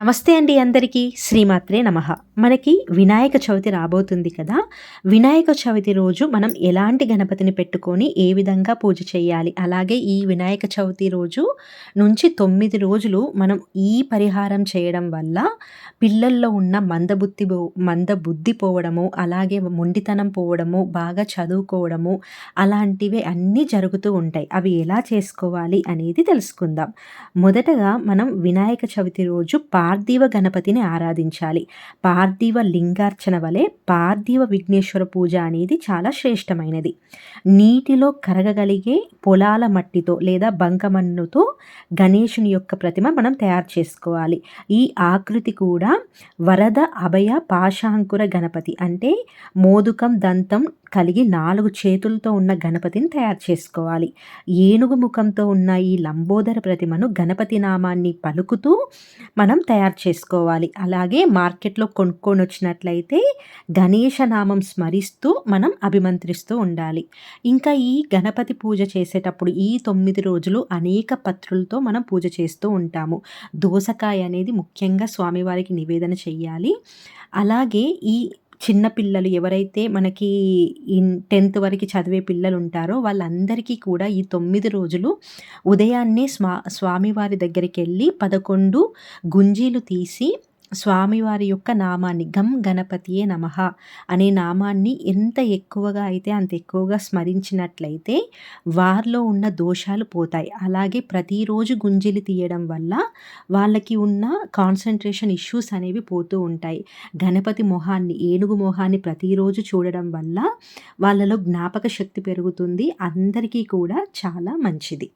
నమస్తే అండి అందరికీ. శ్రీమాత్రే నమ. మనకి వినాయక చవితి రాబోతుంది కదా. వినాయక చవితి రోజు మనం ఎలాంటి గణపతిని పెట్టుకొని ఏ విధంగా పూజ చేయాలి? అలాగే ఈ వినాయక చవితి రోజు నుంచి తొమ్మిది రోజులు మనం ఈ పరిహారం చేయడం వల్ల పిల్లల్లో ఉన్న మందబుద్ధి మంద బుద్ధి పోవడము అలాగే మొండితనం పోవడము బాగా చదువుకోవడము అలాంటివి అన్నీ జరుగుతూ ఉంటాయి. అవి ఎలా చేసుకోవాలి అనేది తెలుసుకుందాం. మొదటగా మనం వినాయక చవితి రోజు పా పార్థివ గణపతిని ఆరాధించాలి. పార్థివ లింగార్చన వలె పార్థివ విఘ్నేశ్వర పూజ అనేది చాలా శ్రేష్టమైనది. నీటిలో కరగగలిగే పొలాల మట్టితో లేదా బంకమన్నుతో గణేషుని యొక్క ప్రతిమ మనం తయారు చేసుకోవాలి. ఈ ఆకృతి కూడా వరద అభయ పాశాంకుర గణపతి అంటే మోదుకం దంతం కలిగి నాలుగు చేతులతో ఉన్న గణపతిని తయారు చేసుకోవాలి. ఏనుగు ముఖంతో ఉన్న ఈ లంబోదర ప్రతిమను గణపతి నామాన్ని పలుకుతూ మనం తయారు చేసుకోవాలి. అలాగే మార్కెట్లో కొనుక్కొని వచ్చినట్లయితే గణేష నామం స్మరిస్తూ మనం అభిమంత్రిస్తూ ఉండాలి. ఇంకా ఈ గణపతి పూజ చేసేటప్పుడు ఈ తొమ్మిది రోజులు అనేక పత్రులతో మనం పూజ చేస్తూ ఉంటాము. దోసకాయ అనేది ముఖ్యంగా స్వామివారికి నివేదన చెయ్యాలి. అలాగే ఈ చిన్నపిల్లలు ఎవరైతే మనకి ఇన్ టెన్త్ వరకు చదివే పిల్లలు ఉంటారో వాళ్ళందరికీ కూడా ఈ తొమ్మిది రోజులు ఉదయాన్నే స్వా స్వామివారి దగ్గరికి వెళ్ళి పదకొండు గుంజీలు తీసి స్వామివారి యొక్క నామాన్ని గం గణపతియే నమ అనే నామాన్ని ఎంత ఎక్కువగా అయితే అంత ఎక్కువగా స్మరించినట్లయితే వారిలో ఉన్న దోషాలు పోతాయి. అలాగే ప్రతిరోజు గుంజిలి తీయడం వల్ల వాళ్ళకి ఉన్న కాన్సన్ట్రేషన్ ఇష్యూస్ అనేవి పోతూ ఉంటాయి. గణపతి మొహాన్ని ఏనుగు మొహాన్ని ప్రతిరోజు చూడడం వల్ల వాళ్ళలో జ్ఞాపక శక్తి పెరుగుతుంది. అందరికీ కూడా చాలా మంచిది.